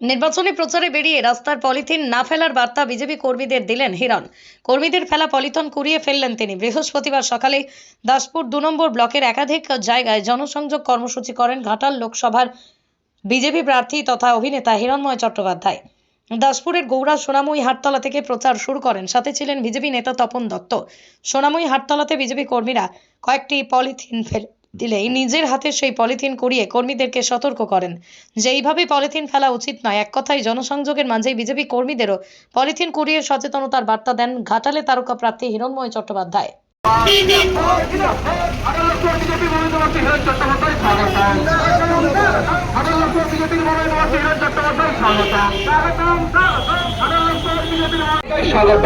নির্বাচনী প্রচারে বেরিয়ে রাস্তার পলিথিন না ফেলার বার্তা বিজেপি কর্মীদের দিলেন হিরণ। কর্মীদের ফেলা পলিথন কুড়িয়ে ফেললেন তিনি। বৃহস্পতিবার সকালে দাসপুর দু নম্বর ব্লকের একাধিক জায়গায় জনসংযোগ কর্মসূচি করেন ঘাটাল লোকসভার বিজেপি প্রার্থী তথা অভিনেতা হিরণময় চট্টোপাধ্যায়। দাসপুরের গৌড়া সোনাময়ী হাটতলা থেকে প্রচার শুরু করেন। সাথে ছিলেন বিজেপি নেতা তপন দত্ত। সোনাময়ী হাটতলাতে বিজেপি কর্মীরা কয়েকটি পলিথিন ফেলে দিলেই নিজের হাতে সেই পলিথিন কুড়িয়ে কর্মীদেরকে সতর্ক করেন। যে এইভাবে পলিথিন ফেলা উচিত নয় এক কথায় জনসংযোগের মাঝেই বিজেপি কর্মীদেরও পলিথিন কুড়িয়ে সচেতনতার বার্তা দেন ঘাটালে তারকা প্রার্থী হিরণময় চট্টোপাধ্যায়। বিজেপি মনোনয়নবর্তী হিরণ চট্টোপাধ্যায় স্বাগত আদালত বিজেপির মনোনয়নবর্তী হিরণ চট্টোপাধ্যায় স্বাগত স্বাগত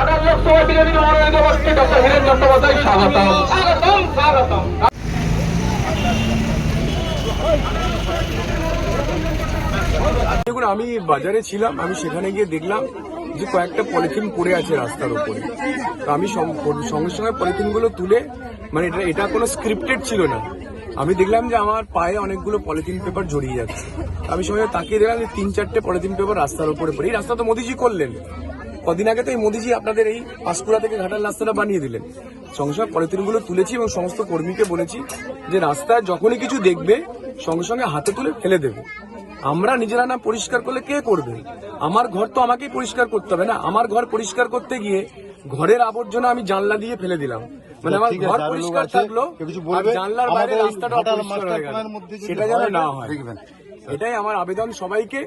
আদালত বিজেপির মনোনয়নবর্তী ডক্টর হিরণ চট্টোপাধ্যায় স্বাগত স্বাগতম স্বাগতম দেখুন, আমি বাজারে ছিলাম, আমি সেখানে গিয়ে দেখলাম যে কয়েকটা পলিথিন পড়ে আছে রাস্তার উপরে। তো আমি সঙ্গে সঙ্গে পলিথিনগুলো তুলে মানে এটা এটা কোনো স্ক্রিপ্টেড ছিল না। আমি দেখলাম যে আমার পায়ে অনেকগুলো পলিথিন পেপার জড়িয়ে যাচ্ছে। আমি সঙ্গে তাকিয়ে দেখলাম যে তিন চারটে পলিথিন পেপার রাস্তার উপরে পড়ে। এই রাস্তা তো মোদিজি করলেন। কদিন আগে তো এই মোদিজি আপনাদের এই পাঁশকুড়া থেকে ঘাটার রাস্তাটা বানিয়ে দিলেন। সঙ্গে সঙ্গে পলিথিনগুলো তুলেছি এবং সমস্ত কর্মীকে বলেছি যে রাস্তায় যখনই কিছু দেখবে সঙ্গে সঙ্গে হাতে তুলে ফেলে দেবে। আমরা নিজেরা না পরিষ্কার করলে কে করবে? আমার ঘর তো আমাকেই পরিষ্কার করতে হবে না? আমার ঘর পরিষ্কার করতে গিয়ে ঘরের আবর্জনা আমি জানলা দিয়ে ফেলে দিলাম। মানে আমার ঘর পরিষ্কার থাকল? জানলার বাইরে রাস্তাটা ঘাটাল পরিষ্কার মাস্টার হয়ে গেল। সেটা যেন না হয়। এটাই আমার আবেদন সবাইকে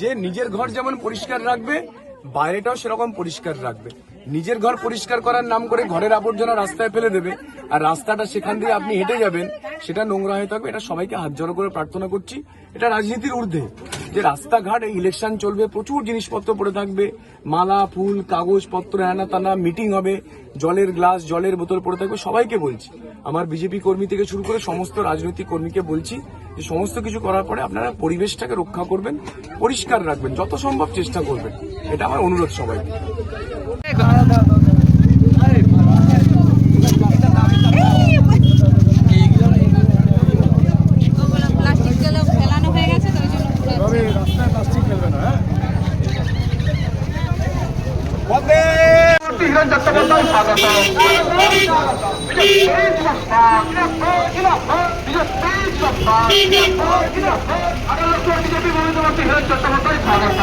যে নিজের ঘর যেমন পরিষ্কার রাখবে বাইরেটাও সেরকম পরিষ্কার রাখবে। নিজের ঘর পরিষ্কার করার নাম করে ঘরের আবর্জনা রাস্তায় ফেলে দেবে। আর রাস্তাটা সেখান দিয়ে আপনি হেঁটে যাবেন, সেটা নোংরা হয়ে থাকবে। এটা সবাইকে হাত জড়ো করে প্রার্থনা করছি। এটা রাজনীতির ঊর্ধ্বে। যে রাস্তাঘাট ইলেকশন চলবে, প্রচুর জিনিসপত্র পড়ে থাকবে। মালা, ফুল কাগজপত্র হ্যানা তানা মিটিং হবে। জলের গ্লাস, জলের বোতল পড়ে থাকবে। সবাইকে বলছি। আমার বিজেপি কর্মী থেকে শুরু করে সমস্ত রাজনৈতিক কর্মীকে বলছি যে সমস্ত কিছু করার পরে আপনারা পরিবেশটাকে রক্ষা করবেন, পরিষ্কার রাখবেন, যত সম্ভব চেষ্টা করবেন। এটা আমার অনুরোধ সবাইকে। হিরণ চট্টোপাধ্যায় স্বাগত আদালত বিজেপি মনোনয়নবর্তী হিরণ চট্টোপাধ্যায় স্বাগত।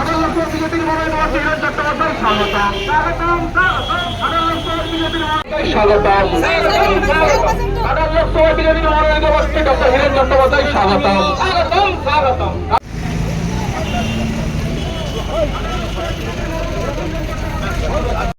আদালত বিজেপির মনোনয়নবর্তী হিরণ চট্টোপাধ্যায় স্বাগত স্বাগত আদালত বিজেপির মনোনয়নবর্তী ডক্টর হিরণ চট্টোপাধ্যায় স্বাগত।